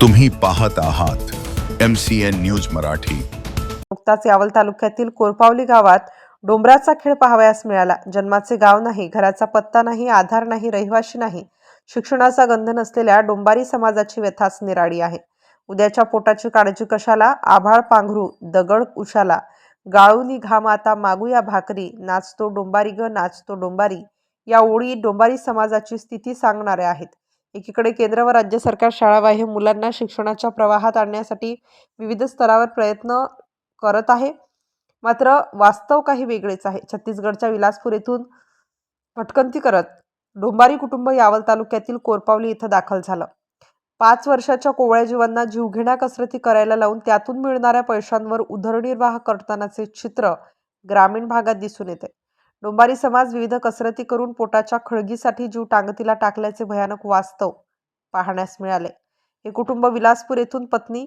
तुम्ही पाहत आहात M C N news Marathi. नुकताच यावल तालुक्यातील कोरपावली गावात डोंबराचा खेळ पाहावयास मिळाला. जन्माचे गाव नाही घराचा पत्ता नाही आधार नाही रहिवाशी नाही. शिक्षणाचा गंध नसलेल्या डोंबारी समाजाची व्यथाच निराळी आहे. उद्याच्या पोटाची काळजी कशाला? आभाळ पांघरू दगड उशाला. गाळूनी घाम आता मागूया भाकरी. नाचतो डोंबारी ग नाचतो डोंबारी. या ओळी डोंबारी समाजाची स्थिती सांगणाऱ्या आहेत. एकीकडे केंद्र व राज्य सरकार शाळा शाळाबाह्य मुलांना शिक्षणाच्या प्रवाहात आणण्यासाठी विविध स्तरावर प्रयत्न करत आहे. मात्र वास्तव काही वेगळेच आहे. छत्तीसगडच्या विलासपूर येथून भटकंती करत डोंबारी कुटुंब यावल तालुक्यातील कोरपावली इथं दाखल झालं. पाच वर्षाच्या कोवळ्या जीवांना जीवघेण्या कसरती करायला लावून त्यातून मिळणाऱ्या पैशांवर उदरनिर्वाह करतानाचे चित्र ग्रामीण भागात दिसून येते. डोंबारी समाज विविध कसरती करून पोटाच्या खळगीसाठी जीव टांगतीला टाकल्याचे भयानक वास्तव पाहण्यास मिळाले. हे कुटुंब विलासपूर येथून पत्नी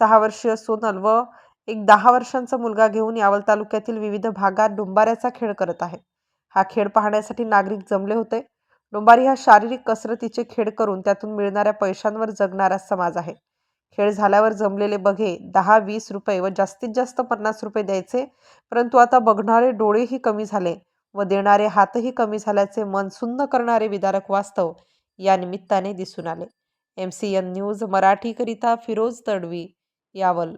सहा वर्षीय सोनल व एक दहा वर्षांचा मुलगा घेऊन यावल तालुक्यातील विविध भागात डोंबाऱ्याचा खेळ करत आहे. हा खेळ पाहण्यासाठी नागरिक जमले होते. डोंबारी हा शारीरिक कसरतीचे खेळ करून त्यातून मिळणाऱ्या पैशांवर जगणारा समाज आहे. खेळ झाल्यावर जमलेले बघे दहा वीस रुपये व जास्तीत जास्त पन्नास रुपये द्यायचे परंतु आता बघणारे डोळेही कमी झाले. व देणारे हातही कमी झाल्याचे मन सुन्न करणारे विदारक वास्तव या निमित्ताने दिसून आले. एम सी एन न्यूज मराठीकरिता फिरोज तडवी यावल